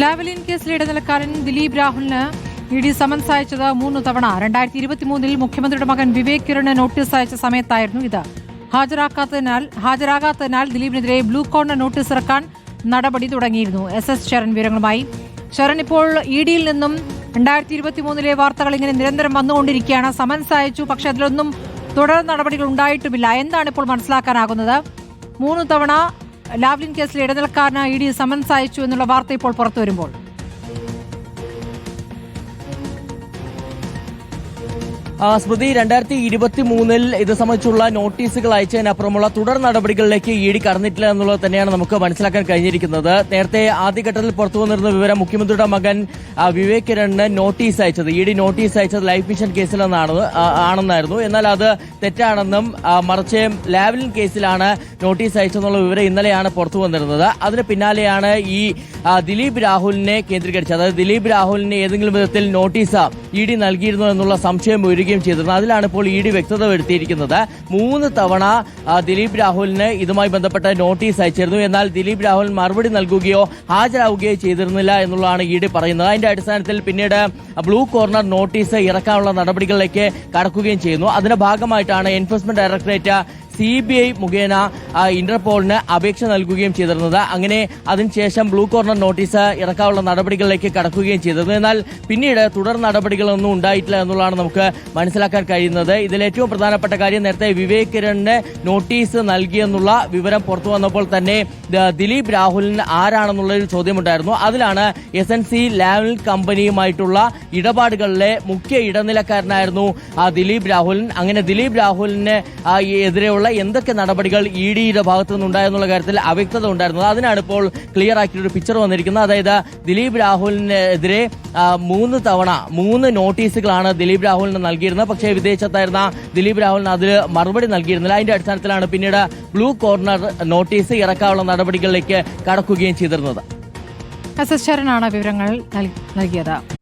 Lavalin കേസിൽ ഇടനിലക്കാരൻ ദിലീപ് രാഹുലിന് E D summons അയച്ചത് മൂന്ന് തവണ. രണ്ടായിരത്തി ഇരുപത്തിമൂന്നിൽ മുഖ്യമന്ത്രിയുടെ മകൻ വിവേക് കിരണ് നോട്ടീസ് അയച്ച സമയത്തായിരുന്നു ഇത്. ഹാജരാക്കാത്തതിനാൽ ഹാജരാകാത്തതിനാൽ ദിലീപിനെതിരെ ബ്ലൂ കോർണർ നോട്ടീസ് ഇറക്കാൻ നടപടി തുടങ്ങിയിരുന്നു. എസ് എസ് ശരൺ വിവരങ്ങളുമായി. ശരൺ ഇപ്പോൾ ഇ ഡിയിൽ നിന്നും രണ്ടായിരത്തി ഇരുപത്തിമൂന്നിലെ വാർത്തകൾ ഇങ്ങനെ നിരന്തരം വന്നുകൊണ്ടിരിക്കുകയാണ്. സമൻസ് അയച്ചു പക്ഷെ അതിലൊന്നും തുടർ നടപടികൾ ഉണ്ടായിട്ടുമില്ല എന്താണ് ഇപ്പോൾ മനസ്സിലാക്കാനാകുന്നത്? മൂന്ന് തവണ ലാവ്ലിൻ കേസിൽ ഇടനിലക്കാരനായി ഇ ഡി സമൻസ് അയച്ചു എന്നുള്ള വാർത്ത ഇപ്പോൾ പുറത്തു വരുമ്പോൾ. സ്മൃതി രണ്ടായിരത്തി ഇരുപത്തി മൂന്നിൽ ഇത് സംബന്ധിച്ചുള്ള നോട്ടീസുകൾ അയച്ചതിനപ്പുറമുള്ള തുടർ നടപടികളിലേക്ക് ഇ ഡി കടന്നിട്ടില്ല എന്നുള്ളത് തന്നെയാണ് നമുക്ക് മനസ്സിലാക്കാൻ കഴിഞ്ഞിരിക്കുന്നത്. നേരത്തെ ആദ്യഘട്ടത്തിൽ പുറത്തു വന്നിരുന്ന വിവരം മുഖ്യമന്ത്രിയുടെ മകൻ വിവേക് കിരണിന് നോട്ടീസ് അയച്ചത്. ഇ ഡി നോട്ടീസ് അയച്ചത് ലൈഫ് മിഷൻ കേസിലെന്നാണ് ആണെന്നായിരുന്നു. എന്നാൽ അത് തെറ്റാണെന്നും മറിച്ച് ലാവലിൻ കേസിലാണ് നോട്ടീസ് അയച്ചെന്നുള്ള വിവരം ഇന്നലെയാണ് പുറത്തു വന്നിരുന്നത്. അതിന് പിന്നാലെയാണ് ഈ ദിലീപ് രാഹുലിനെ കേന്ദ്രീകരിച്ചത്. അതായത് ദിലീപ് രാഹുലിന് ഏതെങ്കിലും വിധത്തിൽ നോട്ടീസ് ഇ ഡി നൽകിയിരുന്നു എന്നുള്ള സംശയം ഉയരുകയും ചെയ്തിരുന്നു അതിലാണ് ഇപ്പോൾ ഇ ഡി വ്യക്തത വരുത്തിയിരിക്കുന്നത്. മൂന്ന് തവണ ദിലീപ് രാഹുലിന് ഇതുമായി ബന്ധപ്പെട്ട നോട്ടീസ് അയച്ചിരുന്നു. എന്നാൽ ദിലീപ് രാഹുൽ മറുപടി നൽകുകയോ ഹാജരാകുകയോ ചെയ്തിരുന്നില്ല എന്നുള്ളതാണ് ഇ ഡി പറയുന്നത്. അതിന്റെ അടിസ്ഥാനത്തിൽ പിന്നീട് ബ്ലൂ കോർണർ നോട്ടീസ് ഇറക്കാനുള്ള നടപടികളിലേക്ക് കടക്കുകയും ചെയ്യുന്നു. അതിന്റെ ഭാഗമായിട്ടാണ് enforcement directorate C B I മുഖേന ഇന്റർപോളിന് അപേക്ഷ നൽകുകയും ചെയ്തിരുന്നത്. അങ്ങനെ അതിനുശേഷം ബ്ലൂ കോർണർ നോട്ടീസ് ഇറക്കാനുള്ള നടപടികളിലേക്ക് കടക്കുകയും ചെയ്തത് എന്നാൽ പിന്നീട് തുടർ നടപടികളൊന്നും ഉണ്ടായിട്ടില്ല എന്നുള്ളതാണ് നമുക്ക് മനസ്സിലാക്കാൻ കഴിയുന്നത്. ഇതിൽ ഏറ്റവും പ്രധാനപ്പെട്ട കാര്യം നേരത്തെ വിവേക് കിരണിന് നോട്ടീസ് നൽകിയെന്നുള്ള വിവരം പുറത്തു വന്നപ്പോൾ തന്നെ ദിലീപ് രാഹുലിന് ആരാണെന്നുള്ള ഒരു ചോദ്യമുണ്ടായിരുന്നു. അതിലാണ് എസ് എൻ സി ലാവൽ കമ്പനിയുമായിട്ടുള്ള ഇടപാടുകളിലെ മുഖ്യ ഇടനിലക്കാരനായിരുന്നു ദിലീപ് രാഹുലൻ. അങ്ങനെ ദിലീപ് രാഹുലിന് ആ, ഈ എന്തൊക്കെ നടപടികൾ ഇ ഡിയുടെ ഭാഗത്തു നിന്നുണ്ടായെന്നുള്ള കാര്യത്തിൽ അവ്യക്തത ഉണ്ടായിരുന്നത് അതിനാണ് ഇപ്പോൾ ക്ലിയർ ആക്കിയൊരു പിക്ചർ വന്നിരിക്കുന്നത്. അതായത് ദിലീപ് രാഹുലിനെതിരെ മൂന്ന് തവണ മൂന്ന് നോട്ടീസുകളാണ് ദിലീപ് രാഹുലിന് നൽകിയിരുന്നത്. പക്ഷേ വിദേശത്തായിരുന്ന ദിലീപ് രാഹുലിന് അതിൽ മറുപടി നൽകിയിരുന്നില്ല. അതിന്റെ അടിസ്ഥാനത്തിലാണ് പിന്നീട് ബ്ലൂ കോർണർ നോട്ടീസ് ഇറക്കാനുള്ള നടപടികളിലേക്ക് കടക്കുകയും ചെയ്തിരുന്നത്. വിവരങ്ങൾ നൽ- നൽകിയത്.